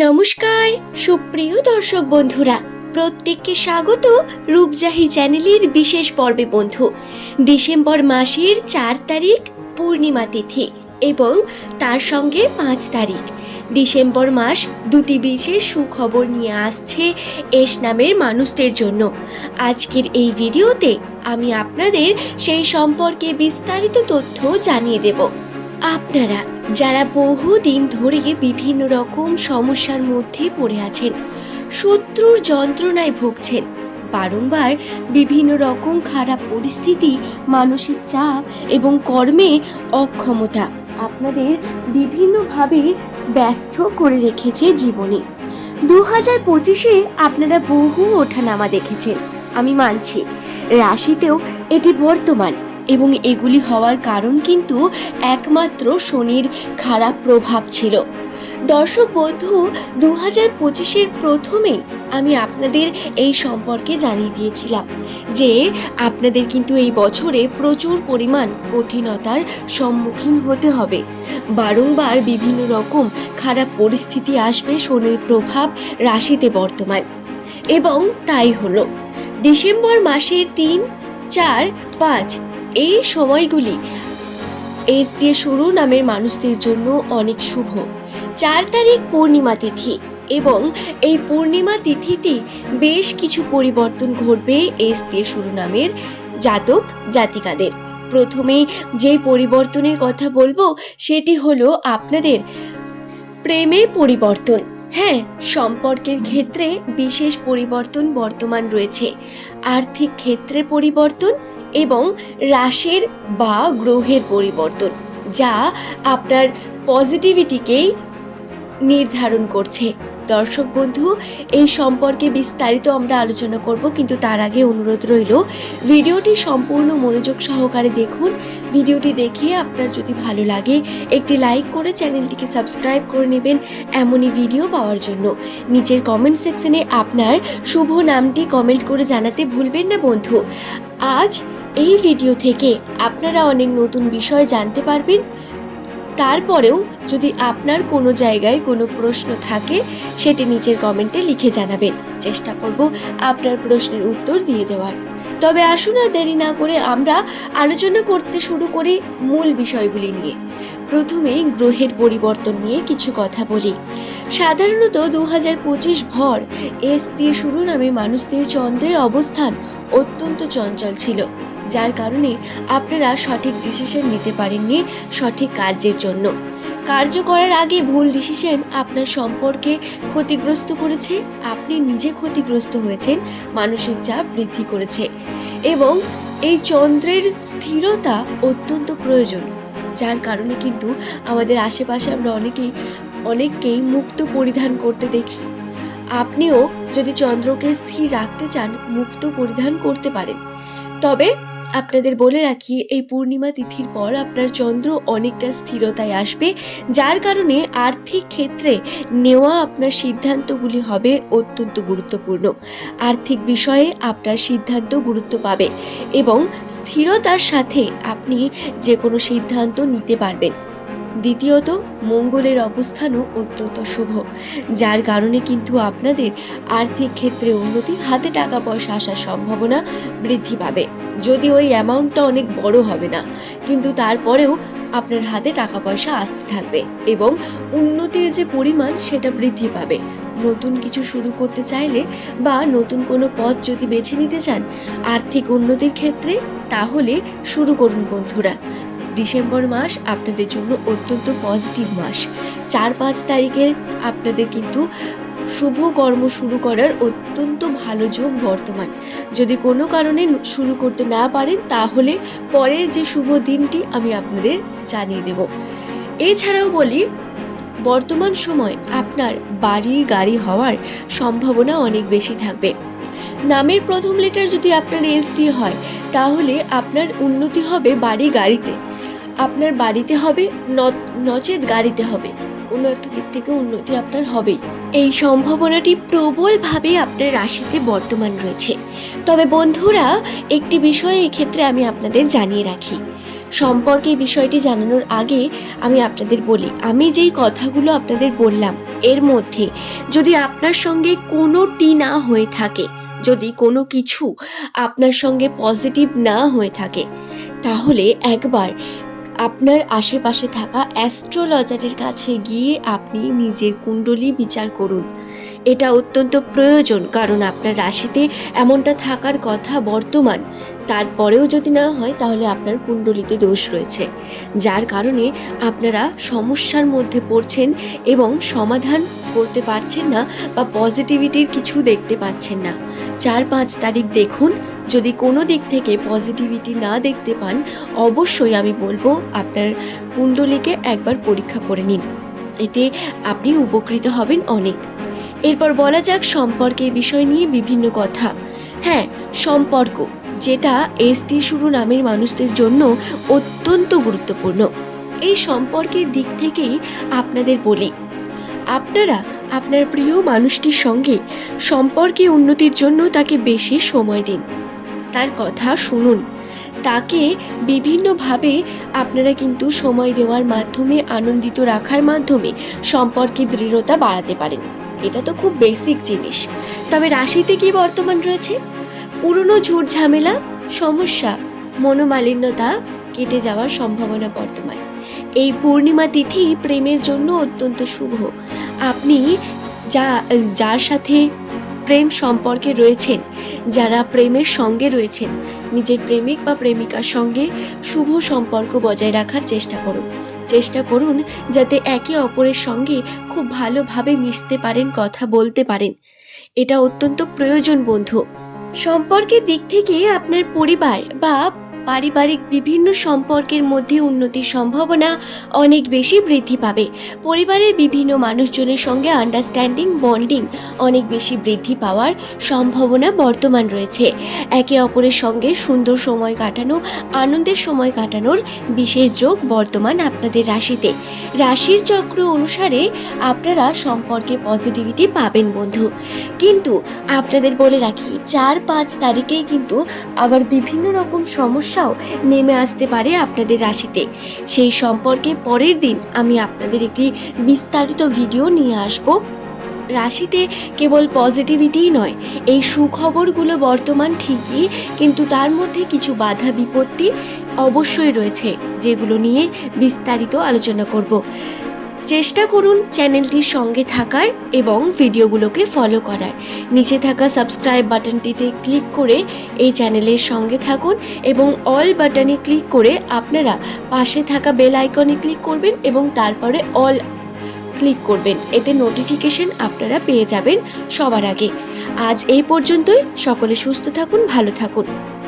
নমস্কার, সুপ্রিয় দর্শক বন্ধুরা, প্রত্যেককে স্বাগত রূপজাহি চ্যানেলের বিশেষ পর্বে বন্ধু। ডিসেম্বর মাসের চার তারিখ, পূর্ণিমা তিথি এবং তার সঙ্গে পাঁচ তারিখ। ডিসেম্বর মাস দুটি বিশেষ সুখবর নিয়ে আসছে এস নামের মানুষদের জন্য। আজকের এই ভিডিওতে আমি আপনাদের সেই সম্পর্কে বিস্তারিত তথ্য জানিয়ে দেব। আপনারা যারা বহু দিন ধরে বিভিন্ন রকম সমস্যার মধ্যে পড়ে আছেন, শত্রুর যন্ত্রণায় ভুগছেন, বারংবার বিভিন্ন রকম খারাপ পরিস্থিতি, মানসিক চাপ এবং কর্মে অক্ষমতা আপনাদের বিভিন্নভাবে ব্যস্ত করে রেখেছে জীবনে। দু হাজার পঁচিশে আপনারা বহু ওঠানামা দেখেছেন, আমি মানছি। রাশিতেও এটি বর্তমান। এবং এগুলি হওয়ার কারণ কিন্তু একমাত্র শনির খারাপ প্রভাব ছিল। দর্শক বন্ধু দু হাজার পঁচিশের প্রথমেই আমি আপনাদের এই সম্পর্কে জানিয়ে দিয়েছিলাম যে আপনাদের কিন্তু এই বছরে প্রচুর পরিমাণ কঠিনতার সম্মুখীন হতে হবে। বারংবার বিভিন্ন রকম খারাপ পরিস্থিতি আসবে শনির প্রভাব রাশিতে বর্তমান। এবং তাই হলো। ডিসেম্বর মাসের তিন, চার, পাঁচ এই সময়গুলি এস দিয়ে শুরু নামের মানুষদের জন্য অনেক শুভ। চার তারিখ পূর্ণিমা তিথি এবং এই পূর্ণিমা তিথিতে বেশ কিছু পরিবর্তন ঘটবে এস দিয়ে শুরু নামের জাতক জাতিকাদের। প্রথমে যে পরিবর্তনের কথা বলব, সেটি হলো আপনাদের প্রেমে পরিবর্তন। হ্যাঁ সম্পর্কের ক্ষেত্রে বিশেষ পরিবর্তন বর্তমান রয়েছে। আর্থিক ক্ষেত্রে পরিবর্তন এবং রাশির বা গ্রহের পরিবর্তন, যা আপনার পজিটিভিটিকেই নির্ধারণ করছে। দর্শক বন্ধু, এই সম্পর্কে বিস্তারিত আমরা আলোচনা করব, কিন্তু তার আগে অনুরোধ রইল, ভিডিওটি সম্পূর্ণ মনোযোগ সহকারে দেখুন। ভিডিওটি দেখে আপনার যদি ভালো লাগে, একটি লাইক করে চ্যানেলটিকে সাবস্ক্রাইব করে নেবেন এমনই ভিডিও পাওয়ার জন্য। নিচের কমেন্ট সেকশনে আপনার শুভ নামটি কমেন্ট করে জানাতে ভুলবেন না বন্ধু। আজ এই ভিডিও থেকে আপনারা অনেক নতুন বিষয় জানতে পারবেন। তারপরেও যদি আপনার কোনো জায়গায় কোনো প্রশ্ন থাকে, সেটি নিচের কমেন্টে লিখে জানাবেন। চেষ্টা করব আপনার প্রশ্নের উত্তর দিয়ে দেওয়ার। তবে আসুন আর দেরি না করে আমরা আলোচনা করতে শুরু করি মূল বিষয়গুলি নিয়ে। প্রথমেই গ্রহের পরিবর্তন নিয়ে কিছু কথা বলি। সাধারণত দু হাজার পঁচিশ ভর এস দিয়ে শুরু নামে মানুষদের চন্দ্রের অবস্থান অত্যন্ত চঞ্চল ছিল। যার কারণে আপনারা সঠিক ডিসিশন নিতে পারেননি সঠিক কার্যের জন্য। কার্য করার আগে ভুল ডিসিশন আপনার সম্পর্কে ক্ষতিগ্রস্ত করেছে, আপনি নিজে ক্ষতিগ্রস্ত হয়েছেন, মানসিক চাপ বৃদ্ধি করেছে এবং এই চন্দ্রের স্থিরতা অত্যন্ত প্রয়োজন। যার কারণে কিন্তু আমাদের আশেপাশে আমরা অনেকেই, অনেককেই মুক্ত পরিধান করতে দেখি। আপনিও যদি চন্দ্রকে স্থির রাখতে চান, মুক্ত পরিধান করতে পারেন। তবে আপনাদের বলে রাখি, এই পূর্ণিমা তিথির পর আপনার চন্দ্র অনেকটা স্থিরতায় আসবে, যার কারণে আর্থিক ক্ষেত্রে নেওয়া আপনার সিদ্ধান্তগুলি হবে অত্যন্ত গুরুত্বপূর্ণ। আর্থিক বিষয়ে আপনার সিদ্ধান্ত গুরুত্ব পাবে এবং স্থিরতার সাথে আপনি যে কোনো সিদ্ধান্ত নিতে পারবেন। দ্বিতীয়ত, মঙ্গলের অবস্থানও অত্যন্ত শুভ, যার কারণে কিন্তু আপনাদের আর্থিক ক্ষেত্রে উন্নতি, হাতে টাকা পয়সা আসার সম্ভাবনা বৃদ্ধি পাবে। যদি ওই অ্যামাউন্টটা অনেক বড় হবে না, কিন্তু তারপরেও আপনার হাতে টাকা পয়সা আসতে থাকবে এবং উন্নতির যে পরিমাণ, সেটা বৃদ্ধি পাবে। নতুন কিছু শুরু করতে চাইলে বা নতুন কোনো পথ যদি বেছে নিতে চান আর্থিক উন্নতির ক্ষেত্রে, তাহলে শুরু করুন বন্ধুরা। ডিসেম্বর মাস আপনাদের জন্য অত্যন্ত পজিটিভ মাস। চার পাঁচ তারিখের আপনাদের কিন্তু শুভ কর্ম শুরু করার অত্যন্ত ভালো যোগ বর্তমান। যদি কোনো কারণে শুরু করতে না পারেন, তাহলে পরের যে শুভ দিনটি আমি আপনাদের জানিয়ে দেব। এছাড়াও বলি, বর্তমান সময় আপনার বাড়ি গাড়ি হওয়ার সম্ভাবনা অনেক বেশি থাকবে। নামের প্রথম লেটার যদি আপনার এস দিয়ে হয়, তাহলে আপনার উন্নতি হবে বাড়ি গাড়িতে। আপনার বাড়িতে হবে নচেত গাড়িতে হবে। কোনো একটা দিক থেকে উন্নতি আপনার হবেই। এই সম্ভাবনাটি প্রবলভাবে আপনার রাশিতে বর্তমান রয়েছে। তবে বন্ধুরা, একটি বিষয় এক্ষেত্রে আমি আপনাদের জানিয়ে রাখি। সম্পর্কে বিষয়টি জানানোর আগে আমি আপনাদের বলি, আমি যেই কথাগুলো আপনাদের বললাম, এর মধ্যে যদি আপনার সঙ্গে কোনোটি না হয়ে থাকে, যদি কোনো কিছু আপনার সঙ্গে পজিটিভ না হয়ে থাকে, তাহলে একবার আপনার আশেপাশে থাকা অ্যাস্ট্রোলজারের কাছে গিয়ে আপনি নিজের কুণ্ডলী বিচার করুন। এটা অত্যন্ত প্রয়োজন, কারণ আপনার রাশিতে এমনটা থাকার কথা বর্তমান। তারপরেও যদি না হয়, তাহলে আপনার কুণ্ডলিতে দোষ রয়েছে। যার কারণে আপনারা সমস্যার মধ্যে পড়ছেন এবং সমাধান করতে পারছেন না বা পজিটিভিটির কিছু দেখতে পাচ্ছেন না। চার পাঁচ তারিখ দেখুন, যদি কোনো দিক থেকে পজিটিভিটি না দেখতে পান, অবশ্যই আমি বলব আপনার কুণ্ডলিকে একবার পরীক্ষা করে নিন। এতে আপনি উপকৃত হবেন অনেক। এরপর বলা যাক সম্পর্কের বিষয় নিয়ে বিভিন্ন কথা। হ্যাঁ সম্পর্ক, যেটা এস দিয়ে শুরু নামের মানুষদের জন্য অত্যন্ত গুরুত্বপূর্ণ। এই সম্পর্কের দিক থেকেই আপনাদের বলি। আপনারা আপনার প্রিয় মানুষটির সঙ্গে সম্পর্কে উন্নতির জন্য তাকে বেশি সময় দিন। তার কথা শুনুন। তাকে বিভিন্নভাবে আপনারা কিন্তু সময় দেওয়ার মাধ্যমে, আনন্দিত রাখার মাধ্যমে সম্পর্কে দৃঢ়তা বাড়াতে পারেন। এটা তো খুব বেসিক জিনিস। তবে রাশিতে কি বর্তমান রয়েছে? পুরনো ঝুট ঝামেলা, সমস্যা, মনোমালিন্যতা কেটে যাওয়ার সম্ভাবনা বর্তমান। এই পূর্ণিমা তিথি প্রেমের জন্য অত্যন্ত শুভ। আপনি যা, যার সাথে প্রেম সম্পর্কে রয়েছেন, যারা প্রেমের সঙ্গে রয়েছেন, নিজের প্রেমিক বা প্রেমিকার সঙ্গে শুভ সম্পর্ক বজায় রাখার চেষ্টা করুন। চেষ্টা করুন যাতে একে অপরের সঙ্গে খুব ভালোভাবে মিশতে পারেন, কথা বলতে পারেন। এটা অত্যন্ত প্রয়োজন, বন্ধু। সম্পর্কের দিক থেকে আপনার পরিবার বা পারিবারিক বিভিন্ন সম্পর্কের মধ্যে উন্নতির সম্ভাবনা অনেক বেশি বৃদ্ধি পাবে। পরিবারের বিভিন্ন মানুষজনের সঙ্গে আন্ডারস্ট্যান্ডিং বন্ডিং অনেক বেশি বৃদ্ধি পাওয়ার সম্ভাবনা বর্তমান রয়েছে। একে অপরের সঙ্গে সুন্দর সময় কাটানো, আনন্দের সময় কাটানোর বিশেষ যোগ বর্তমান আপনাদের রাশিতে। রাশির চক্র অনুসারে আপনারা সম্পর্কে পজিটিভিটি পাবেন বন্ধু। কিন্তু আপনাদের বলে রাখি, চার পাঁচ তারিখেই কিন্তু আবার বিভিন্ন রকম সমস্যাও নেমে আসতে পারে আপনাদের রাশিতে। সেই সম্পর্কে পরের দিন আমি আপনাদের একটি বিস্তারিত ভিডিও নিয়ে আসব। রাশিতে কেবল পজিটিভিটিই নয়, এই সুখবরগুলো বর্তমান ঠিকই, কিন্তু তার মধ্যে কিছু বাধা বিপত্তি অবশ্যই রয়েছে, যেগুলো নিয়ে বিস্তারিত আলোচনা করব। চেষ্টা করুন চ্যানেলটির সঙ্গে থাকার এবং ভিডিওগুলোকে ফলো করার। নিচে থাকা সাবস্ক্রাইব বাটনটিতে ক্লিক করে এই চ্যানেলের সঙ্গে থাকুন এবং অল বাটনে ক্লিক করে আপনারা পাশে থাকা বেল আইকনে ক্লিক করবেন এবং তারপরে অল ক্লিক করবেন। এতে নোটিফিকেশন আপনারা পেয়ে যাবেন সবার আগে। আজ এই পর্যন্তই। সকলে সুস্থ থাকুন, ভালো থাকুন।